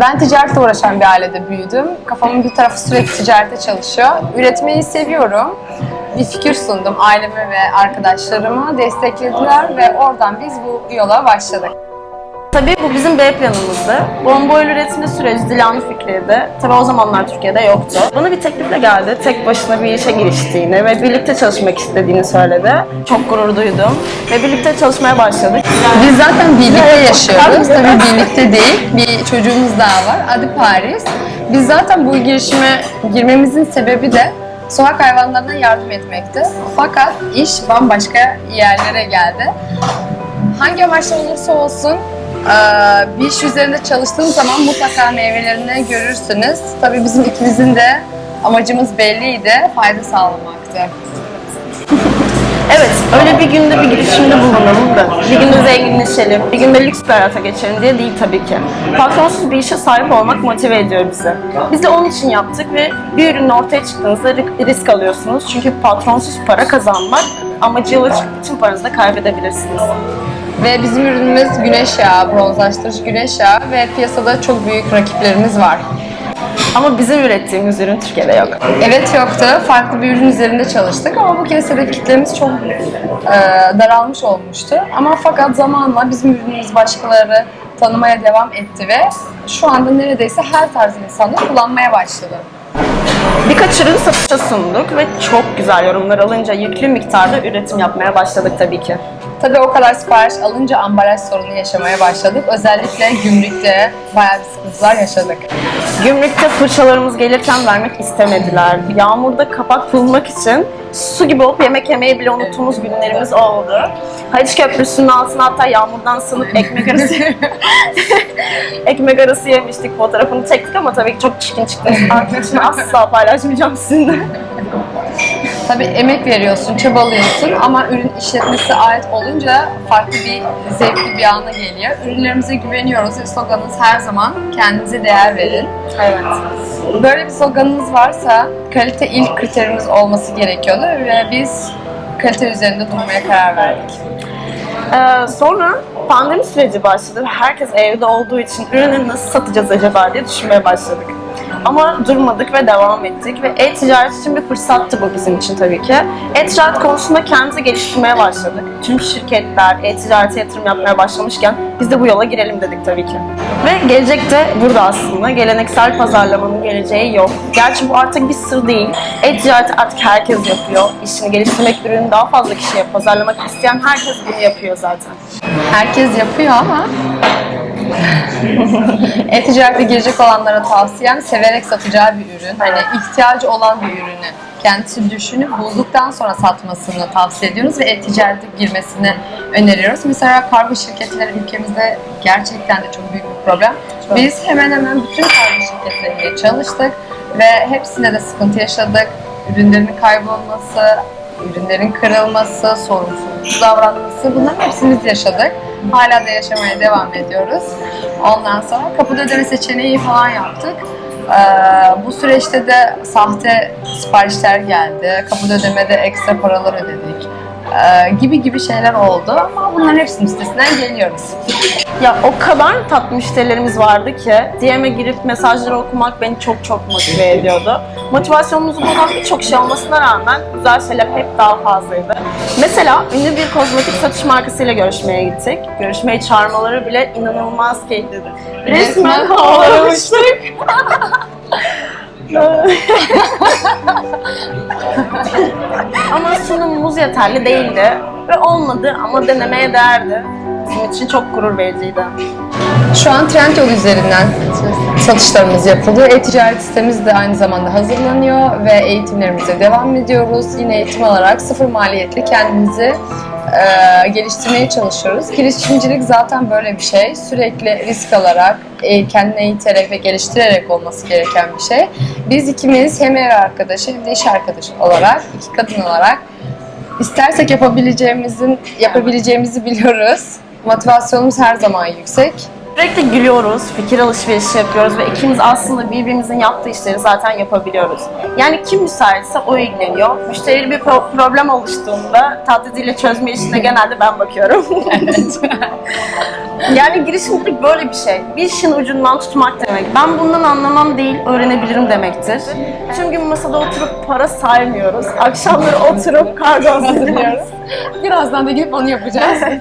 Ben ticaretle uğraşan bir ailede büyüdüm. Kafamın bir tarafı sürekli ticarete çalışıyor. Üretmeyi seviyorum. Bir fikir sundum aileme ve arkadaşlarıma. Desteklediler ve oradan biz bu yola başladık. Tabii bu bizim B planımızdı. Bomba oil üretimi süreci Dilan'ın fikriydi. Tabii o zamanlar Türkiye'de yoktu. Bana bir teklifle geldi. Tek başına bir işe giriştiğini ve birlikte çalışmak istediğini söyledi. Çok gurur duydum ve birlikte çalışmaya başladık. Biz zaten birlikte yaşıyoruz. Tabii birlikte değil. Bir çocuğumuz daha var. Adı Paris. Biz zaten bu girişime girmemizin sebebi de sokak hayvanlarına yardım etmekti. Fakat iş bambaşka yerlere geldi. Hangi amaçla olursa olsun bir iş üzerinde çalıştığım zaman mutlaka meyvelerini görürsünüz. Tabii bizim ikimizin de amacımız belliydi. Fayda sağlamaktı. Evet, öyle bir günde bir girişimde bulunalım da, bir günde zenginleşelim, bir günde lüks bir hayata geçelim diye değil tabii ki. Patronsuz bir işe sahip olmak motive ediyor bizi. Biz de onun için yaptık ve bir ürünün ortaya çıktığınızda ri- risk alıyorsunuz. Çünkü patronsuz para kazanmak amacı yola çıkıp bütün paranızı da kaybedebilirsiniz. Ve bizim ürünümüz güneş yağı, bronzlaştırıcı güneş yağı ve piyasada çok büyük rakiplerimiz var. Ama bizim ürettiğimiz ürün Türkiye'de yok. Evet yoktu. Farklı bir ürün üzerinde çalıştık ama bu kez hedef kitlemiz çok e, daralmış olmuştu. Ama fakat zamanla bizim ürünümüz başkaları tanımaya devam etti ve şu anda neredeyse her tarz insanlar kullanmaya başladı. Birkaç ürün satışa sunduk ve çok güzel yorumlar alınca yüklü miktarda üretim yapmaya başladık tabii ki. Tabii o kadar sipariş alınca ambalaj sorunu yaşamaya başladık. Özellikle gümrükte bayağı bir sıkıntılar yaşadık. Gümrükte fırçalarımız gelirken vermek istemediler. Yağmurda kapak bulmak için su gibi olup yemek yemeyi bile unuttuğumuz günlerimiz oldu. Haliç Köprüsü'nün altına hatta yağmurdan sınıp ekmek arası ekmek arası yemiştik. Fotoğrafını çektik ama tabii ki çok çirkin çıktı. Arkadaşımı asla paylaşmayacağım sizinle. Tabii emek veriyorsun, çabalıyorsun ama ürün işletmesi ait olunca farklı bir zevkli bir ana geliyor. Ürünlerimize güveniyoruz ve sloganımız her zaman kendinize değer verin. Evet. Böyle bir sloganınız varsa kalite ilk kriterimiz olması gerekiyordu ve biz kalite üzerinde durmaya karar verdik. Ee, sonra pandemi süreci başladı herkes evde olduğu için ürünü nasıl satacağız acaba diye düşünmeye başladık. Ama durmadık ve devam ettik ve e-ticaret için bir fırsattı bu bizim için tabii ki. E-ticaret konusunda kendimizi geliştirmeye başladık. Tüm şirketler e-ticarete yatırım yapmaya başlamışken biz de bu yola girelim dedik tabii ki. Ve gelecekte burada aslında geleneksel pazarlamanın geleceği yok. Gerçi bu artık bir sır değil. E-ticareti artık herkes yapıyor. İşini geliştirmek, ürünü daha fazla kişiye pazarlamak isteyen herkes bunu yapıyor zaten. Herkes yapıyor ama e-ticarete girecek olanlara tavsiyem severek satacağı bir ürün. Hani ihtiyacı olan bir ürünü kendisi düşünüp bulduktan sonra satmasını tavsiye ediyoruz ve e-ticarete girmesini öneriyoruz. Mesela kargo şirketleri ülkemizde gerçekten de çok büyük bir problem. Biz hemen hemen bütün kargo şirketleriyle çalıştık ve hepsinde de sıkıntı yaşadık. Ürünlerin kaybolması, ürünlerin kırılması, sorumsuz davranması bunların hepsini biz yaşadık. Hala da yaşamaya devam ediyoruz. Ondan sonra kapıda ödeme seçeneği falan yaptık. Ee, bu süreçte de sahte siparişler geldi. Kapıda ödemede ekstra paralar ödedik. Ee, gibi gibi şeyler oldu ama bunların hepsinin üstesinden geliyoruz. Ya o kadar tatlı müşterilerimiz vardı ki DM'e girip mesajları okumak beni çok çok motive ediyordu. Motivasyonumuzu bozan birçok şey olmasına rağmen güzel şeyler hep daha fazlaydı. Mesela ünlü bir kozmetik satış markasıyla görüşmeye gittik. Görüşmeyi çağırmaları bile inanılmaz keyifliydi. Resmen havalamıştık. sunumumuz yeterli değildi ve olmadı ama denemeye değerdi. Bizim için çok gurur vericiydi. Şu an Trendyol üzerinden satışlarımız yapılıyor. E-ticaret sitemiz de aynı zamanda hazırlanıyor ve eğitimlerimize devam ediyoruz. Yine eğitim alarak sıfır maliyetli kendimizi e, geliştirmeye çalışıyoruz. Girişimcilik zaten böyle bir şey. Sürekli risk alarak, e, kendini eğiterek ve geliştirerek olması gereken bir şey. Biz ikimiz hem ev arkadaşı hem de iş arkadaşı olarak, iki kadın olarak istersek yapabileceğimizin yapabileceğimizi biliyoruz. Motivasyonumuz her zaman yüksek. Sürekli gülüyoruz, fikir alışverişi yapıyoruz ve ikimiz aslında birbirimizin yaptığı işleri zaten yapabiliyoruz. Yani kim müsaitse o ilgileniyor. Müşteriyle bir pro- problem oluştuğunda tatlı dille çözme işine genelde ben bakıyorum. yani girişimcilik böyle bir şey. Bir işin ucundan tutmak demek. Ben bundan anlamam değil, öğrenebilirim demektir. Tüm gün masada oturup para saymıyoruz. Akşamları oturup kargo hazırlıyoruz. Birazdan da gidip onu yapacağız.